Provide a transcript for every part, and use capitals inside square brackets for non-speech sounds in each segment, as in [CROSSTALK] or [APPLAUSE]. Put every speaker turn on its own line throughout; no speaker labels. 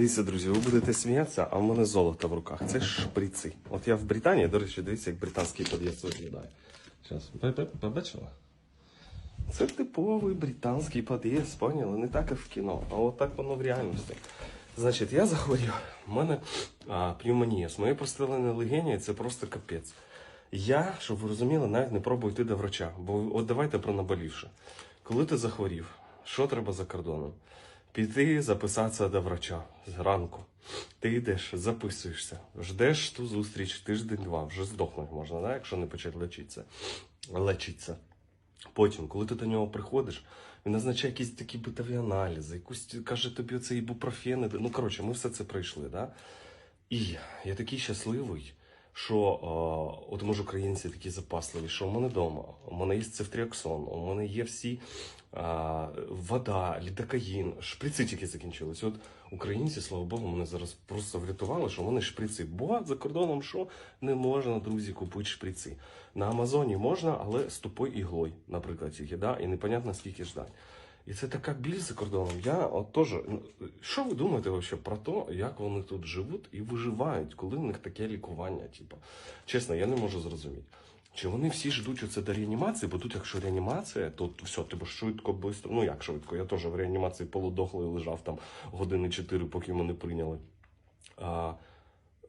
Дивіться, друзі, ви будете сміятися, а в мене золото в руках. Це шприци. От я в Британії, до речі, дивіться, як британський під'їзд виглядає. Зараз, побачила? Це типовий британський під'їзд, поняли? Не так, як в кіно, а от так воно в реальності. Значить, я захворів, у мене пневмонія. З моєю простреленою легені це просто капець. Я, щоб ви розуміли, навіть не пробую йти до врача. Бо от давайте про наболівше. Коли ти захворів, що треба за кордоном? Піти записатися до врача зранку. Ти йдеш, записуєшся, ждеш ту зустріч тиждень-два, вже здохнути можна, да? якщо не почати лечитися. лечитися. Потім, коли ти до нього приходиш, він назначає якісь такі битові аналізи, якусь каже тобі оце ібупрофени. Ну, коротше, ми все це пройшли. Да? І я такий щасливий, що о, от може українці такі запасливі, що у мене вдома, у мене є цефтріаксон, у мене є всі а, вода, лідокаїн, шприци тільки закінчились. От українці, слава Богу, мене зараз просто врятували, що в мене шприци. Бо за кордоном що не можна, друзі, купити шприци. На Амазоні можна, але з тупою іглою, наприклад, тільки, да? і непонятно скільки ждать. І це така біль за кордоном. Я от теж, ну, що ви думаєте вообще про те, як вони тут живуть і виживають, коли в них таке лікування? Типу? Чесно, я не можу зрозуміти. Чи вони всі ждуть оце до реанімації, бо тут, якщо реанімація, то все, тебе швидко, швидко, ну як швидко, я теж в реанімації полудохлий лежав там години 4, поки мене прийняли. А,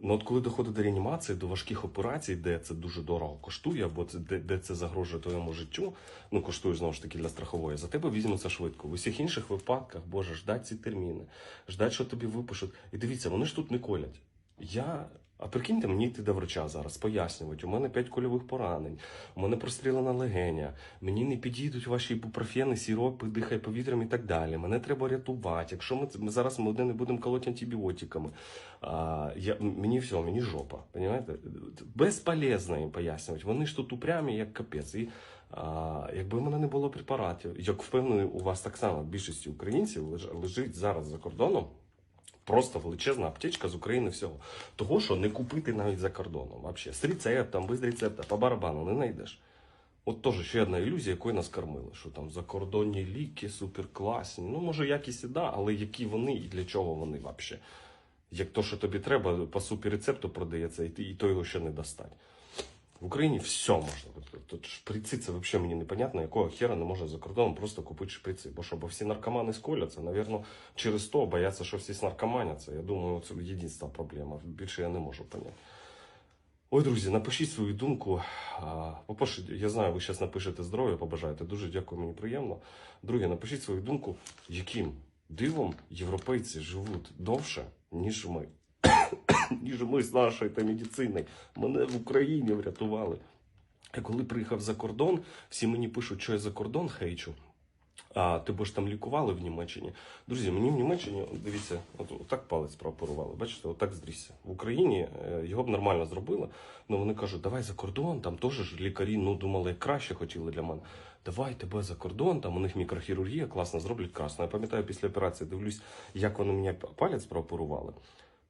ну от коли доходить до реанімації, до важких операцій, де це дуже дорого коштує, або це, де, де це загрожує твоєму життю, ну коштує знову ж таки для страхової, за тебе візьмуться швидко. В усіх інших випадках, Боже, ждать ці терміни, ждать, що тобі випишуть. І дивіться, вони ж тут не колять. Я. А прикиньте, мені йти до врача зараз, пояснювати. У мене 5 кульових поранень, у мене прострілена легеня, мені не підійдуть ваші ібупрофени, сіропи, дихай повітрям і так далі. Мене треба рятувати. Якщо ми, ми зараз ми не будемо колоти антибіотиками, а, я, мені все, мені жопа. Понимаєте? Безполезно їм пояснювати. Вони ж тут упрямі, як капець. І а, якби в мене не було препаратів, як впевнений, у вас так само більшості українців леж- лежить зараз за кордоном. Просто величезна аптечка з України всього. Того, що не купити навіть за кордоном. Вообще. З рецептом, без рецепта, по барабану не знайдеш. От теж ще одна ілюзія, якою нас кормили, що там закордонні ліки суперкласні. Ну, може, якісь і да, але які вони і для чого вони взагалі? Як то, що тобі треба, по суперрецепту продається, і, ти, і то його ще не достать. В Україні все можна. Тут шприци це взагалі мені непонятно, якого хера не можна за кордоном просто купити шприци. Бо що, бо всі наркомани сколяться, навірно, через то бояться, що всі наркоманяться. Я думаю, це єдина проблема. Більше я не можу поняти. Ой, друзі, напишіть свою думку. По-перше, я знаю, ви зараз напишете здоров'я, побажаєте. Дуже дякую, мені приємно. Друге, напишіть свою думку, яким дивом європейці живуть довше, ніж ми. [COUGHS] ніж ми з нашою та медициною. Мене в Україні врятували. Я коли приїхав за кордон, всі мені пишуть, що я за кордон хейчу. А тебе ж там лікували в Німеччині. Друзі, мені в Німеччині, дивіться, от, отак палець прооперували. Бачите, отак здрісся. В Україні е, його б нормально зробили. але вони кажуть, давай за кордон, там теж ж лікарі ну, думали, краще хотіли для мене. Давай тебе за кордон, там у них мікрохірургія класно зроблять красно. Я пам'ятаю, після операції дивлюсь, як вони мені палець прооперували.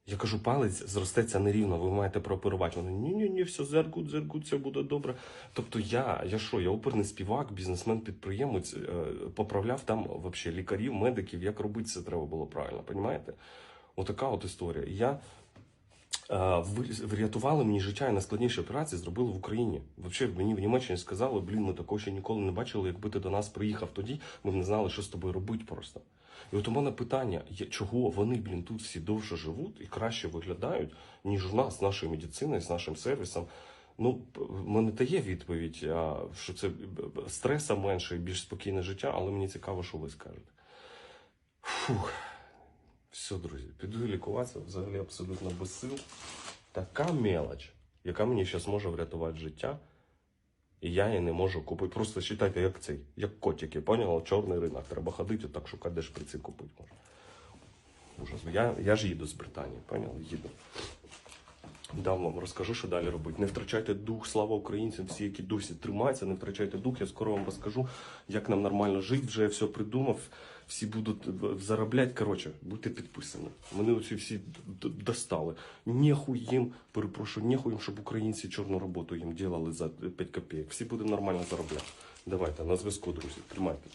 Я кажу, палець зростеться нерівно, ви маєте прооперувати. Вони ні, ні, все зергут, зергут, все буде добре. Тобто я, я що, я оперний співак, бізнесмен, підприємець, е, поправляв там вообще лікарів, медиків, як робити це треба було правильно, понімаєте? Отака от історія. Я врятували мені життя і найскладніші операції зробили в Україні. Взагалі мені в Німеччині сказали, блін, ми такого ще ніколи не бачили. Якби ти до нас приїхав тоді, ми б не знали, що з тобою робити просто. І от у мене питання, чого вони, блін, тут всі довше живуть і краще виглядають, ніж у нас, з нашою медициною, з нашим сервісом. Ну, в мене та є відповідь, що це стреса менше і більш спокійне життя, але мені цікаво, що ви скажете. Фух. Все, друзі, піду лікуватися взагалі абсолютно без сил. Така мелоч, яка мені зараз може врятувати життя, і я її не можу купити. Просто вважайте, як цей, як котики, поняла? Чорний ринок. Треба ходити, так шукати, де шприци купити можна. Ужас. Я, я ж їду з Британії, поняли? Їду. Дам вам розкажу, що далі робити. Не втрачайте дух, слава українцям, всі, які досі тримаються, не втрачайте дух. Я скоро вам розкажу, як нам нормально жити. Вже я все придумав. Всі будуть заробляти. Коротше, будьте підписані. Мене оці всі достали. Нехуй їм, перепрошую, нехуй їм, щоб українці чорну роботу їм ділали за 5 копійок. Всі будемо нормально заробляти. Давайте на зв'язку, друзі. Тримайте.